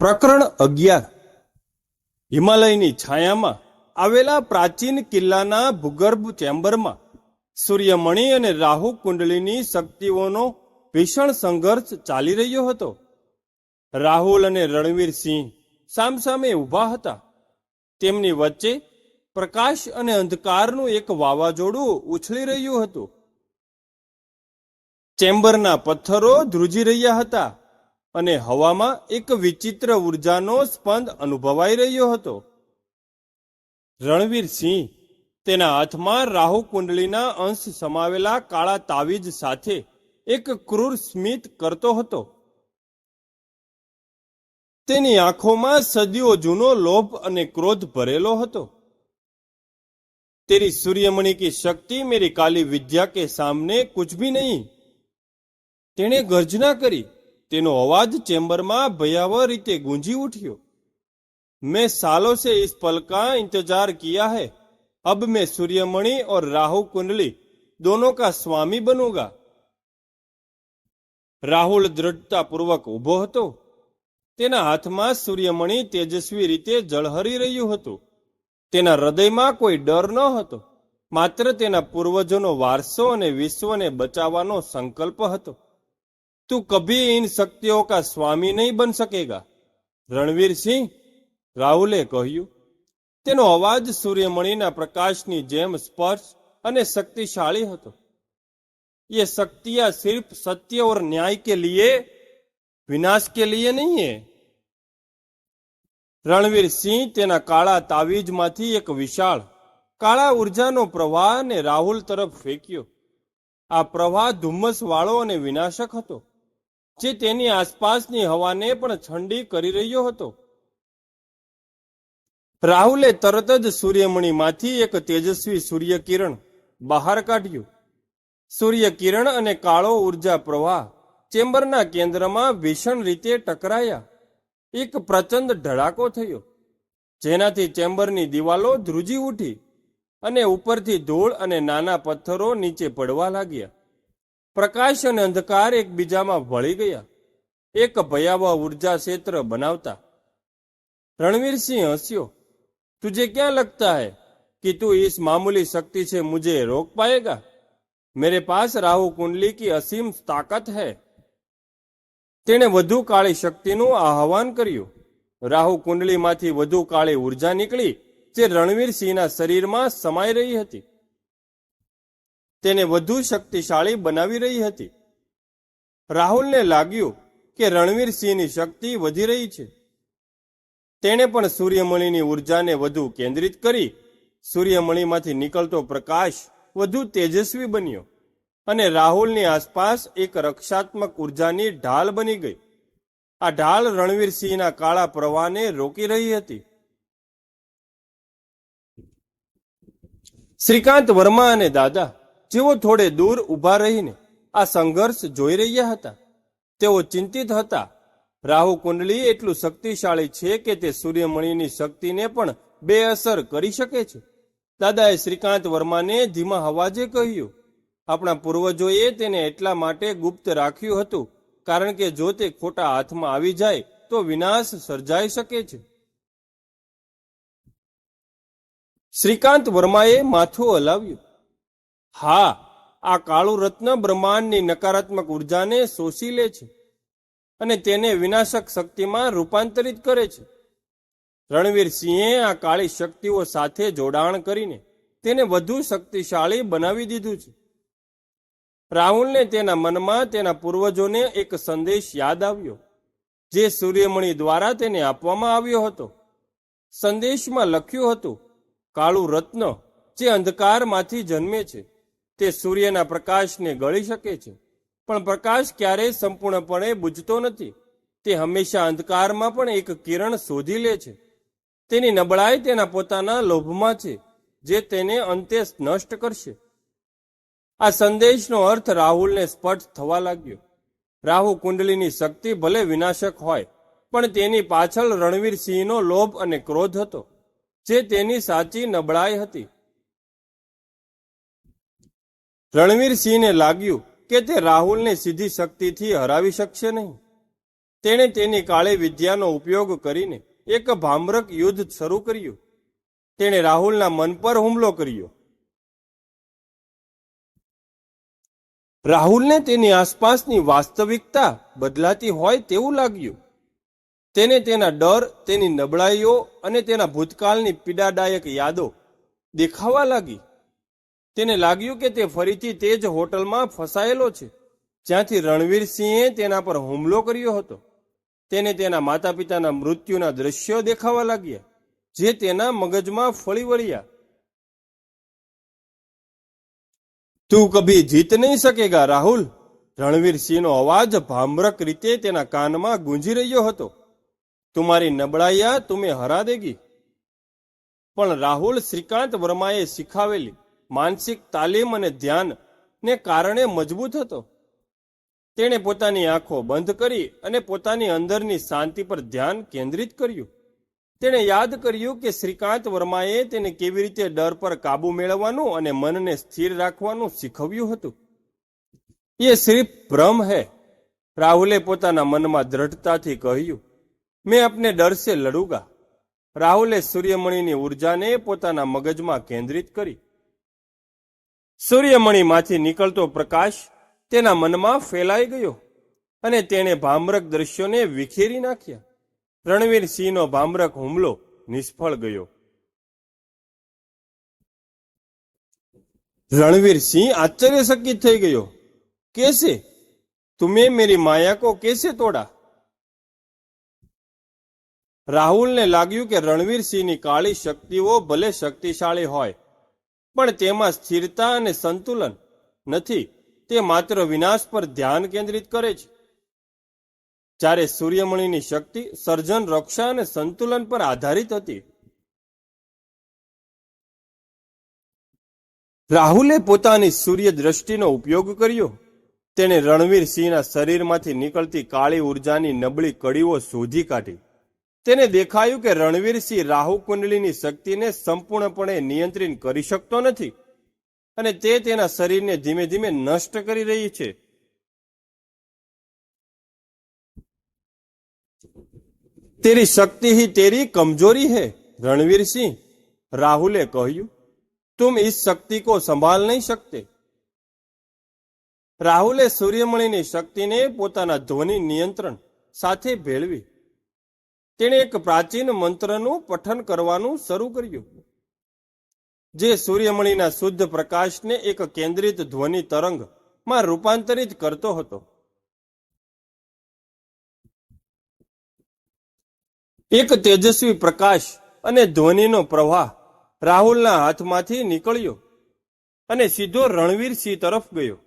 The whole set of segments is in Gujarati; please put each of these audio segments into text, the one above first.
પ્રકરણ અગિયાર. હિમાલયની છાયામાં આવેલા પ્રાચીન કિલ્લાના ભૂગર્ભ ચેમ્બરમાં સૂર્યમણિ અને રાહુ કુંડલીની શક્તિઓનો ભીષણ સંઘર્ષ ચાલી રહ્યો હતો. રાહુલ અને રણવીરસિંહ સામસામે ઊભા હતા. તેમની વચ્ચે પ્રકાશ અને અંધકારનું એક વાવાઝોડું ઉછળી રહ્યું હતું. ચેમ્બરના પથ્થરો ધ્રુજી રહ્યા હતા. અને હવામાં એક વિચિત્ર ઉર્જાનો સ્પંદ અનુભવાઈ રહ્યો હતો. રણવીર સિંહ તેના હાથમાં રાહુ કુંડલીના અંશ સમાવેલા કાળા તાવીજ સાથે એક ક્રૂર સ્મિત કરતો હતો. તેની આંખોમાં સદીઓ જૂનો લોભ અને ક્રોધ ભરેલો હતો. તેરી સૂર્યમણિ કી શક્તિ મેરી કાલી વિદ્યા કે સામને કુછ ભી નહીં. તેણે ગર્જના કરી તેનો અવાજ ચેમ્બરમાં ભયાવહ રીતે ગૂંજી ઉઠ્યો मैं सालों से इस पल का इंतजार किया है अब मैं सूर्यमणि और राहु कुंडली दोनों का स्वामी बनूंगा રાહુલ દ્રઢતાપૂર્વક ઊભો હતો તેના હાથમાં સૂર્યમણિ તેજસ્વી રીતે ઝળહરી રહ્યું હતું તેના હૃદયમાં કોઈ ડર ન હતો માત્ર તેના પૂર્વજોનો વારસો અને વિશ્વને બચાવવાનો સંકલ્પ હતો તું કભી ઇન શક્તિઓ કા સ્વામી નહીં બન સકેગા રણવીર સિંહ રાહુલે કહ્યું તેનો અવાજ સૂર્યમણિના પ્રકાશની જેમ સ્પર્શ અને શક્તિશાળી હતો ये शक्तियां सिर्फ सत्य और न्याय के लिए विनाश के लिए नहीं है રણવીર સિંહ તેના કાળા તાવીજમાંથી એક વિશાળ કાળા ઉર્જાનો પ્રવાહને રાહુલ તરફ ફેંક્યો આ પ્રવાહ ધુમ્મસ વાળો અને વિનાશક હતો જે તેની આસપાસની હવાને પણ ઠંડી કરી રહ્યો હતો. રાહુલે તરત જ સૂર્યમણીમાંથી એક તેજસ્વી સૂર્યકિરણ બહાર કાઢ્યું. સૂર્યકિરણ અને કાળો ઊર્જા પ્રવાહ ચેમ્બરના કેન્દ્રમાં ભીષણ રીતે ટકરાયા. એક પ્રચંડ ધડાકો થયો. જેનાથી ચેમ્બરની દિવાલો ધ્રુજી ઉઠી અને ઉપરથી ધૂળ અને નાના પથ્થરો નીચે પડવા લાગ્યા. પ્રકાશ અને અંધકાર એકબીજામાં ભળી ગયા એક ભયાવહ ઉર્જા ક્ષેત્ર બનાવતા रणवीर हंसियो तुझे क्या लगता है कि तू इस मामूली शक्ति से मुझे रोक पाएगा मेरे पास राहु कुंडली की असीम ताकत है તેણે વધુ કાળી શક્તિનું આહવાન કર્યું રાહુ કુંડલીમાંથી વધુ કાળી ઉર્જા નીકળી જે રણવીરસિંહના શરીરમાં સમાઈ રહી હતી તેને વધુ શક્તિશાળી બનાવી રહી હતી. રાહુલને લાગ્યું કે રણવીરસિંહની શક્તિ વધી રહી છે. તેણે પણ સૂર્યમણિની ઉર્જાને વધુ કેન્દ્રિત કરી, સૂર્યમણિમાંથી નીકળતો પ્રકાશ વધુ તેજસ્વી બન્યો અને રાહુલની આસપાસ એક રક્ષાત્મક ઉર્જાની ઢાલ બની ગઈ. આ ઢાલ રણવીરસિંહના કાળા પ્રવાહને રોકી રહી હતી. શ્રીકાંત વર્મા અને દાદા જેઓ થોડે દૂર ઊભા રહીને આ સંઘર્ષ જોઈ રહ્યા હતા, તેઓ ચિંતિત હતા. રાહુ કુંડલી એટલું શક્તિશાળી છે કે તે સૂર્યમણિની શક્તિને પણ બેઅસર કરી શકે છે. દાદાએ શ્રીકાંત વર્માને ધીમા હવાજે કહ્યું, આપણા પૂર્વજોએ તેને એટલા માટે ગુપ્ત રાખ્યું હતું, કારણ કે જો તે ખોટા હાથમાં આવી જાય, તો વિનાશ સર્જાઈ શકે છે. શ્રીકાંત વર્માએ માથું હલાવ્યું. હા, આ કાળું રત્ન બ્રહ્માંડની નકારાત્મક ઉર્જાને શોષી લે છે અને તેને વિનાશક શક્તિમાં રૂપાંતરિત કરે છે. રણવીર સિંહે આ કાળી શક્તિઓ સાથે જોડાણ કરીને તેને વધુ શક્તિશાળી બનાવી દીધું છે. રાહુલને તેના મનમાં તેના પૂર્વજોને એક સંદેશ યાદ આવ્યો, જે સૂર્યમણિ દ્વારા તેને આપવામાં આવ્યો હતો. સંદેશમાં લખ્યું હતું, કાળું રત્ન જે અંધકારમાંથી જન્મે છે તે સૂર્યના પ્રકાશને ગળી શકે છે. પણ પ્રકાશ ક્યારેય સંપૂર્ણપણે બુજતો નથી. તે હંમેશા અંધકારમાં પણ એક કિરણ શોધી લે છે. તેની નબળાઈ તેના પોતાના લોભમાં છે, જે તેને અંતે નષ્ટ કરશે. આ સંદેશનો અર્થ રાહુલને સ્પષ્ટ થવા લાગ્યો. રાહુ કુંડલીની શક્તિ ભલે વિનાશક હોય, પણ તેની પાછળ રણવીર સિંહનો લોભ અને ક્રોધ હતો, જે તેની સાચી નબળાઈ હતી. રણવીર સિંહને લાગ્યું કે તે રાહુલને સીધી શક્તિથી હરાવી શકશે નહીં. તેણે તેની કાળી વિદ્યાનો ઉપયોગ કરીને એક ભામ્રક યુદ્ધ શરૂ કર્યું. તેણે રાહુલના મન પર હુમલો કર્યો. રાહુલને તેની આસપાસની વાસ્તવિકતા બદલાતી હોય તેવું લાગ્યું. તેને તેના ડર, તેની નબળાઈઓ અને તેના ભૂતકાળની પીડાદાયક યાદો દેખાવા લાગી. તેને લાગ્યું કે તે ફરીથી તે જ હોટલમાં ફસાયેલો છે. જ્યાંથી રણવીરસિંહે તેના પર હુમલો કર્યો હતો. તેને તેના માતા પિતાના મૃત્યુના દ્રશ્યો દેખાવા લાગ્યા, જે તેના મગજમાં ફળી વળ્યા. તું કભી જીત નહીં સકેગા રાહુલ? રણવીરસિંહનો અવાજ ભામ્રક રીતે તેના કાનમાં ગુંજી રહ્યો હતો. તુમારી નબળાઈયા તુમે હરા દેગી. પણ રાહુલ શ્રીકાંત વર્માએ શીખાવેલી માનસિક તાલીમ અને ધ્યાન ને કારણે મજબૂત હતો. તેણે પોતાની આંખો બંધ કરી અને પોતાની અંદરની શાંતિ પર ધ્યાન કેન્દ્રિત કર્યું. તેણે યાદ કર્યું કે શ્રીકાંત વર્માએ તેને કેવી રીતે ડર પર કાબુ મેળવવાનું અને મનને સ્થિર રાખવાનું શીખવ્યું હતું. એ સિર્ફ ભ્રમ હૈ, રાહુલે પોતાના મનમાં દ્રઢતાથી કહ્યું. મેં આપને ડર સે લડુંગા. રાહુલે સૂર્યમણીની ઉર્જાને પોતાના મગજમાં કેન્દ્રિત કરી. સૂર્યમણીમાંથી નીકળતો પ્રકાશ તેના મનમાં ફેલાઈ ગયો અને તેણે ભામરક દ્રશ્યોને વિખેરી નાખ્યા. રણવીર સિંહનો ભામરક હુમલો નિષ્ફળ ગયો. રણવીર સિંહ આશ્ચર્યચકિત થઈ ગયો. કેસે? તુમે મેરી માયાકો કેસે તોડા? રાહુલને લાગ્યું કે રણવીર સિંહની કાળી શક્તિઓ ભલે શક્તિશાળી હોય પણ તેમાં સ્થિરતા અને સંતુલન નથી. તે માત્ર વિનાશ પર ધ્યાન કેન્દ્રિત કરે છે. જ્યારે સૂર્યમણીની શક્તિ સર્જન, રક્ષા અને સંતુલન પર આધારિત હતી. રાહુલે પોતાની સૂર્ય દ્રષ્ટિનો ઉપયોગ કર્યો. તેણે રણવીર સિંહના શરીરમાંથી નીકળતી કાળી ઉર્જાની નબળી કડીઓ શોધી કાઢી. તેને દેખાયું કે રણવીરસિંહ રાહુ કુંડલીની શક્તિને સંપૂર્ણપણે નિયંત્રિત કરી શકતો નથી અને તે તેના શરીરને ધીમે ધીમે નષ્ટ કરી રહી છે. તેરી શક્તિ હી તેરી કમજોરી હે, રણવીરસિંહ, રાહુલે કહ્યું. તુમ ઇસ શક્તિ કો સંભાળ નહીં શકતે. રાહુલે સૂર્યમણીની શક્તિને પોતાના ધ્વનિ નિયંત્રણ સાથે ભેળવી. તેણે એક પ્રાચીન મંત્રનું પઠન કરવાનું શરૂ કર્યું. જે સૂર્યમણીના શુદ્ધ પ્રકાશને એક કેન્દ્રિત ધ્વનિ તરંગમાં રૂપાંતરિત કરતો હતો. એક તેજસ્વી પ્રકાશ અને ધ્વનિનો પ્રવાહ રાહુલના હાથમાંથી નીકળ્યો અને સીધો રણવીરસિંહ તરફ ગયો.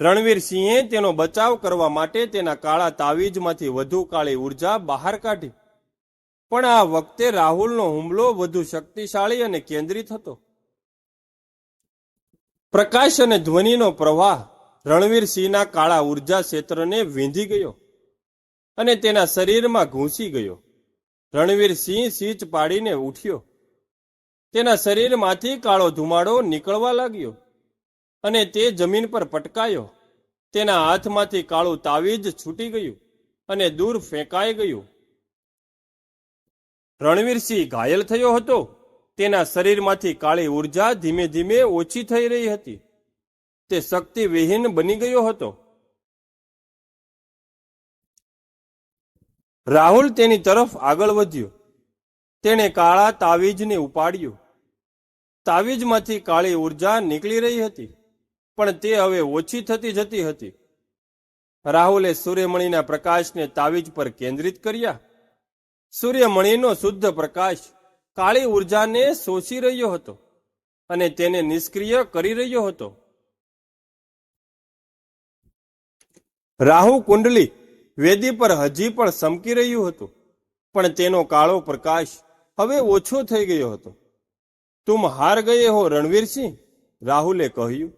રણવીરસિંહે તેનો બચાવ કરવા માટે તેના કાળા તાવીજમાંથી વધુ કાળી ઊર્જા બહાર કાઢી. પણ આ વખતે રાહુલનો હુમલો વધુ શક્તિશાળી અને કેન્દ્રિત હતો. પ્રકાશ અને ધ્વનિનો પ્રવાહ રણવીરસિંહના કાળા ઊર્જા ક્ષેત્રને વીંધી ગયો અને તેના શરીરમાં ઘૂસી ગયો. રણવીરસિંહ સીચ પાડીને ઉઠ્યો. તેના શરીરમાંથી કાળો ધુમાડો નીકળવા લાગ્યો. અને તે જમીન પર પટકાયો. તેના હાથમાંથી કાળું તાવીજ છૂટી ગયું અને દૂર ફેંકાઈ ગયું. રણવીરસિંહ ઘાયલ થયો હતો. તેના શરીરમાંથી કાળી ઊર્જા ધીમે ધીમે ઓછી થઈ રહી હતી. તે શક્તિ વિહીન બની ગયો હતો. રાહુલ તેની તરફ આગળ વધ્યો. તેણે કાળા તાવીજને ઉપાડ્યું. તાવીજમાંથી કાળી ઊર્જા નીકળી રહી હતી. પણ તે હવે ઓછી થતી જતી હતી. રાહુલે સૂર્યમણીના પ્રકાશને તાવીજ પર કેન્દ્રિત કર્યા. સૂર્યમણીનો શુદ્ધ પ્રકાશ કાળી ઉર્જાને શોષી રહ્યો હતો અને તેને નિષ્ક્રિય કરી રહ્યો હતો. રાહુ કુંડલી વેદી પર હજી પણ સમકી રહ્યું હતું, પણ તેનો કાળો પ્રકાશ હવે ઓછો થઈ ગયો હતો. તુમ હાર ગયે હો, રણવીરસિંહ, રાહુલે કહ્યું.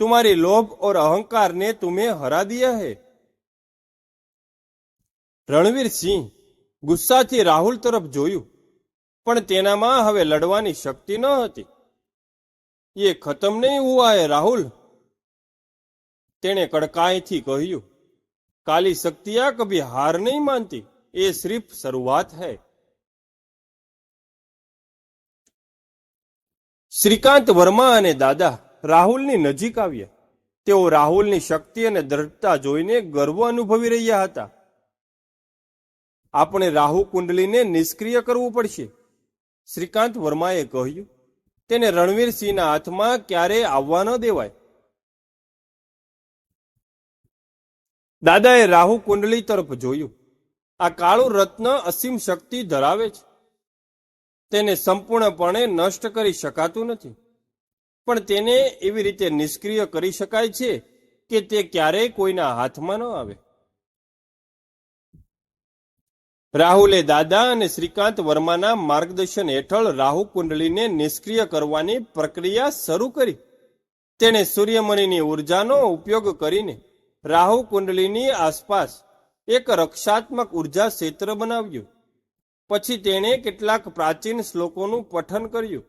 तुम्हारी लोभ और अहंकार ने तुम्हें हरा दिया है રણવીર સિંહ ગુસ્સાથી રાહુલ તરફ જોયું પણ તેનામાં હવે લડવાની શક્તિ ન હતી એ ખતમ નહીં હુઆ હે રાહુલ તેણે કડકાઈથી કહ્યું काली शक्तियां कभी हार नहीं मानती ये सिर्फ शुरुआत है શ્રીકાંત વર્મા અને દાદા રાહુલની નજીક આવ્યા. તેઓ રાહુલની શક્તિ અને દ્રઢતા જોઈને ગર્વ અનુભવી રહ્યા હતા. આપણે રાહુ કુંડલીને નિષ્ક્રિય કરવું પડશે. શ્રીકાંત વર્માએ કહ્યું, તેને રણવીરસિંહના હાથમાં ક્યારેય આવવા ન દેવાય. દાદાએ રાહુ કુંડલી તરફ જોયું. આ કાળું રત્ન અસીમ શક્તિ ધરાવે છે. તેને સંપૂર્ણપણે નષ્ટ કરી શકાતું નથી. પણ તેને એવી રીતે નિષ્ક્રિય કરી શકાય છે કે તે ક્યારેય કોઈના હાથમાં ન આવે. રાહુલે દાદા અને શ્રીકાંત વર્માના માર્ગદર્શન હેઠળ રાહુ કુંડલીને નિષ્ક્રિય કરવાની પ્રક્રિયા શરૂ કરી. તેણે સૂર્યમણિની ઉર્જાનો ઉપયોગ કરીને રાહુ કુંડલીની આસપાસ એક રક્ષાત્મક ઊર્જા ક્ષેત્ર બનાવ્યું. પછી તેણે કેટલાક પ્રાચીન શ્લોકોનું પઠન કર્યું.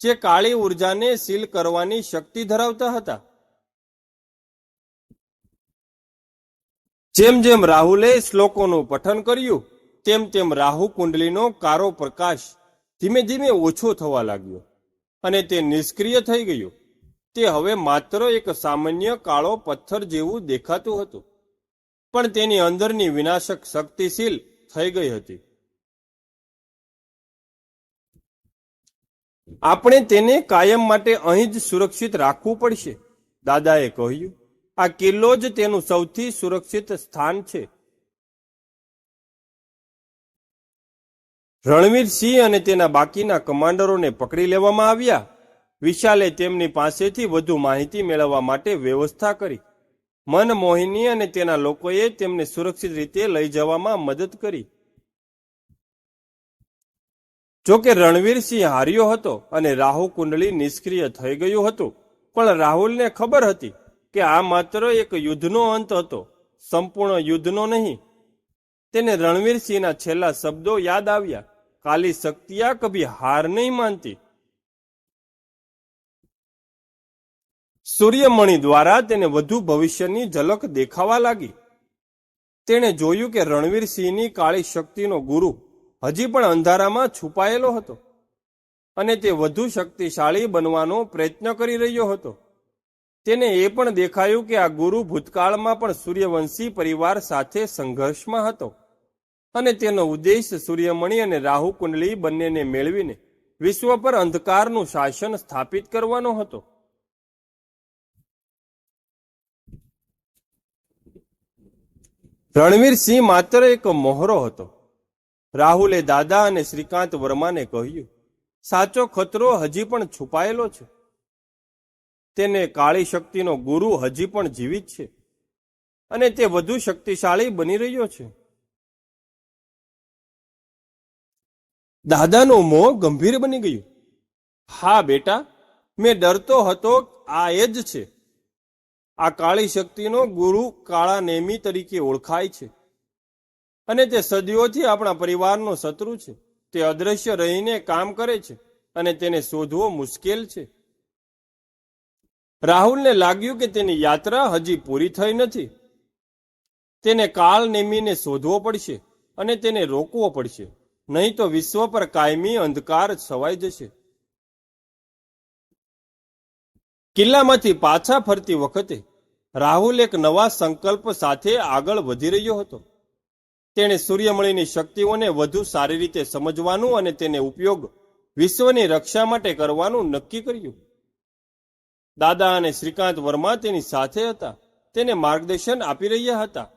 જે કાળી ઉર્જાને સીલ કરવાની શક્તિ ધરાવતા હતા. જેમ જેમ રાહુલે શ્લોકોનું પઠન કર્યું, તેમ તેમ રાહુ કુંડલીનો કારો પ્રકાશ ધીમે ધીમે ઓછો થવા લાગ્યો અને તે નિષ્ક્રિય થઈ ગયો. તે હવે માત્ર એક સામાન્ય કાળો પથ્થર જેવું દેખાતું હતું. પણ તેની અંદરની વિનાશક શક્તિશીલ થઈ ગઈ હતી. આપણે તેને કાયમ માટે અહીં જ સુરક્ષિત રાખવું પડશે. દાદાએ કહ્યું, આ કિલ્લો જ તેનું સૌથી સુરક્ષિત સ્થાન છે. રણવીરસિંહ અને તેના બાકીના કમાન્ડરોને પકડી લેવામાં આવ્યા. વિશાલે તેમની પાસેથી વધુ માહિતી મેળવવા માટે વ્યવસ્થા કરી. મનમોહિની અને તેના લોકોએ તેમને સુરક્ષિત રીતે લઈ જવામાં મદદ કરી. જોકે રણવીરસિંહ હાર્યો હતો અને રાહુ કુંડલી નિષ્ક્રિય થઈ ગયું હતું. પણ રાહુલને ખબર હતી કે આ માત્ર એક યુદ્ધનો અંત હતો, સંપૂર્ણ યુદ્ધનો નહીં. તેને રણવીરસિંહના છેલ્લા શબ્દો યાદ આવ્યા. કાલી શક્તિયા કભી હાર નહીં માનતી. સૂર્યમણિ દ્વારા તેને વધુ ભવિષ્યની ઝલક દેખાવા લાગી. તેણે જોયું કે રણવીરસિંહની કાળી શક્તિનો ગુરુ હજી પણ અંધારામાં છુપાયેલો હતો અને તે વધુ શક્તિશાળી બનવાનો પ્રયત્ન કરી રહ્યો હતો. તેને એ પણ દેખાયું કે આ ગુરુ ભૂતકાળમાં પણ સૂર્યવંશી પરિવાર સાથે સંઘર્ષમાં હતો અને તેનો ઉદ્દેશ સૂર્યમણી અને રાહુ કુંડલી બંનેને મેળવીને વિશ્વ પર અંધકારનું શાસન સ્થાપિત કરવાનો હતો. રણવીરસિંહ માત્ર એક મોહરો હતો. રાહુલે દાદા અને શ્રીકાંત વર્માને કહ્યું, સાચો ખતરો હજી પણ છુપાયેલો છે. તેને કાળી શક્તિનો ગુરુ હજી પણ જીવિત છે અને તે વધુ શક્તિશાળી બની રહ્યો છે. દાદાનું મોહ ગંભીર બની ગયું. હા બેટા, મેં ડરતો હતો આ એ જ છે. આ કાળી શક્તિનો ગુરુ કાળા નેમી તરીકે ઓળખાય છે. અને તે સદીઓથી આપણા પરિવારનો શત્રુ છે. તે અદ્રશ્ય રહીને કામ કરે છે અને તેને શોધવો મુશ્કેલ છે. રાહુલને લાગ્યું કે તેની યાત્રા હજી પૂરી થઈ નથી. તેને કાળ નેમીને શોધવો પડશે અને તેને રોકવો પડશે. નહીં તો વિશ્વ પર કાયમી અંધકાર છવાઈ જશે. કિલ્લામાંથી પાછા ફરતી વખતે રાહુલ એક નવા સંકલ્પ સાથે આગળ વધી રહ્યો હતો. તેણે સૂર્યમણિની શક્તિઓને વધુ સારી રીતે સમજવાનું અને તેને ઉપયોગ વિશ્વની રક્ષા માટે કરવાનું નક્કી કર્યું. દાદા અને શ્રીકાંત વર્મા તેની સાથે હતા. તેને માર્ગદર્શન આપી રહ્યા હતા.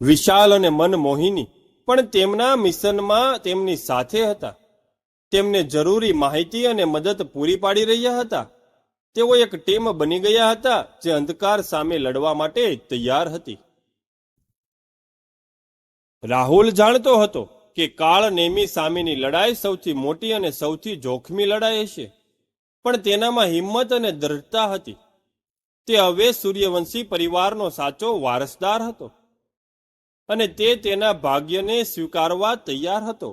વિશાલ અને મનમોહિની પણ તેમના મિશનમાં તેમની સાથે હતા. તેમને જરૂરી માહિતી અને મદદ પૂરી પાડી રહ્યા હતા. તેઓ એક ટીમ બની ગયા હતા જે અંધકાર સામે લડવા માટે તૈયાર હતી. રાહુલ જાણતો હતો કે કાળ નેમી સામેની લડાઈ સૌથી મોટી અને સૌથી જોખમી લડાઈ હશે, પણ તેનામાં હિંમત અને દ્રઢતા હતી. તે હવે સૂર્યવંશી પરિવારનો સાચો વારસદાર હતો અને તે તેના ભાગ્યને સ્વીકારવા તૈયાર હતો.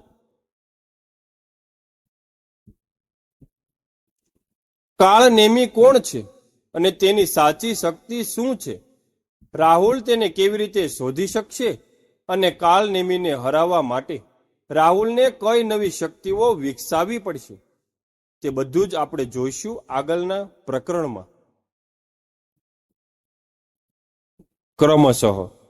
કાળ નેમી કોણ છે? અને તેની સાચી શક્તિ શું છે? રાહુલ તેને કેવી રીતે શોધી શકશે? અને કાળ નેમીને હરાવવા માટે રાહુલને કઈ નવી શક્તિઓ વિકસાવવી પડશે? તે બધું જ આપણે જોઈશું આગળના પ્રકરણમાં. ક્રમશઃ